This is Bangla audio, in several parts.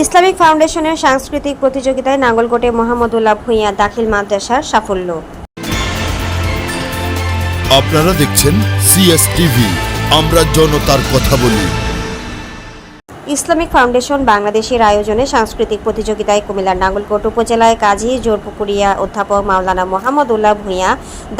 ইসলামিক ফাউন্ডেশনের সাংস্কৃতিক প্রতিযোগিতায় নাঙ্গলকোটে মোহাম্মদুল্লাহ ভূঁইয়া দাখিল মাদ্রাসার সাফল্য। আপনারা দেখছেন সিএসটিভি আমরা জনতার কথা বলি। ইসলামিক ফাউন্ডেশন বাংলাদেশের আয়োজনে সাংস্কৃতিক প্রতিযোগিতায় কুমিল্লার নাঙ্গলকোট উপজেলায় কাজী জোরপুকুরিয়া অধ্যাপক মাওলানা মোহাম্মদ উল্লাহ ভূঁইয়া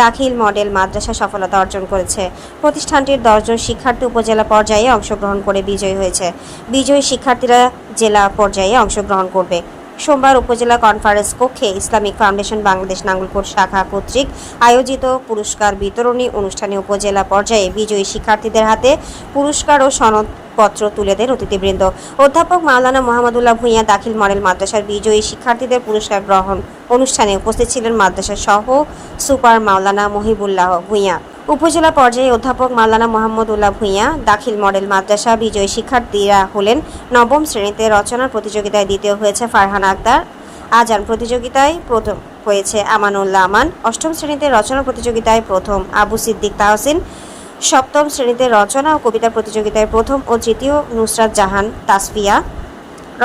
দাখিল মডেল মাদ্রাসা সফলতা অর্জন করেছে। প্রতিষ্ঠানটির দশজন শিক্ষার্থী উপজেলা পর্যায়ে অংশগ্রহণ করে বিজয়ী হয়েছে। বিজয়ী শিক্ষার্থীরা জেলা পর্যায়ে অংশগ্রহণ করবে। সোমবার উপজেলা কনফারেন্স কক্ষে ইসলামিক ফাউন্ডেশন বাংলাদেশ নাঙ্গলকোট শাখা কর্তৃক আয়োজিত পুরস্কার বিতরণী অনুষ্ঠানে উপজেলা পর্যায়ে বিজয়ী শিক্ষার্থীদের হাতে পুরস্কার ও সনদপত্র তুলে দেন অতিথিবৃন্দ। অধ্যাপক মাওলানা মোহাম্মদুল্লাহ ভূঁইয়া দাখিল মডেল মাদ্রাসার বিজয়ী শিক্ষার্থীদের পুরস্কার গ্রহণ অনুষ্ঠানে উপস্থিত ছিলেন মাদ্রাসার সহ সুপার মাওলানা মহিবুল্লাহ ভূঁইয়া। উপজেলা পর্যায়ে অধ্যাপক মাওলানা মোহাম্মদ উল্লাহ ভূঁইয়া, দাখিল মডেল মাদ্রাসা বিজয়ী শিক্ষার্থীরা হলেন নবম শ্রেণীতে রচনার প্রতিযোগিতায় দ্বিতীয় হয়েছে ফারহান আক্তার, আজান প্রতিযোগিতায় প্রথম হয়েছে আমানুল্লাহ আমান, অষ্টম শ্রেণীতে রচনা প্রতিযোগিতায় প্রথম আবু সিদ্দিক তাহসিন, সপ্তম শ্রেণীতে রচনা ও কবিতা প্রতিযোগিতায় প্রথম ও তৃতীয় নুসরাত জাহান তাসফিয়া।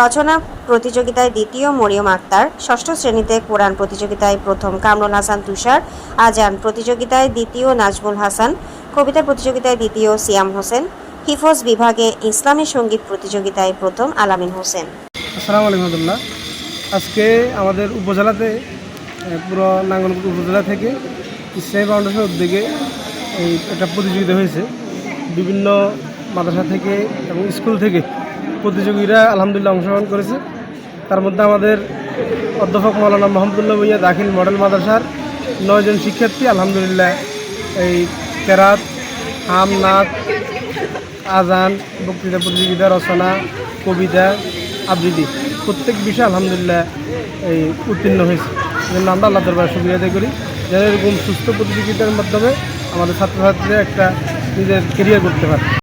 রচনা, প্রতিযোগিতায় দ্বিতীয় মরিয়ম আক্তার, ষষ্ঠ শ্রেণীতে কোরআন প্রতিযোগিতায় প্রথম কামরুল হাসান তুষার, আজান প্রতিযোগিতায় দ্বিতীয় নাজমুল হাসান, কবিতা প্রতিযোগিতায় দ্বিতীয় সিয়াম হোসেন, হিফজ বিভাগে ইসলামী সংগীত প্রতিযোগিতায় প্রথম আলামিন হোসেন। আসসালামু আজকে আমাদের উপজেলাতে পুরো নাঙ্গলপুর উপজেলা থেকে ইসলামী ফাউন্ডেশনের উদ্যোগে এই একটা প্রতিযোগিতা হয়েছে। বিভিন্ন মাদ্রাসা থেকে এবং স্কুল থেকে প্রতিযোগীরা আলহামদুলিল্লাহ অংশগ্রহণ করেছে। তার মধ্যে আমাদের অধ্যাপক মৌলানা মোহাম্মদুল্লাহ ভুইয়া দাখিল মডেল মাদ্রাসার নয়জন শিক্ষার্থী, আলহামদুলিল্লাহ এই কেরাত আম নাচ আজান, বক্তৃতা প্রতিযোগিতা, রচনা, কবিতা আবৃত্তি প্রত্যেক বিষয়ে আলহামদুলিল্লাহ এই উত্তীর্ণ হয়েছে। জন্য আমরা আল্লাহ দরবার সুবিধা করি। যেন এরকম সুস্থ প্রতিযোগিতার মাধ্যমে আমাদের ছাত্রছাত্রীরা একটা নিজের কেরিয়ার করতে পারে।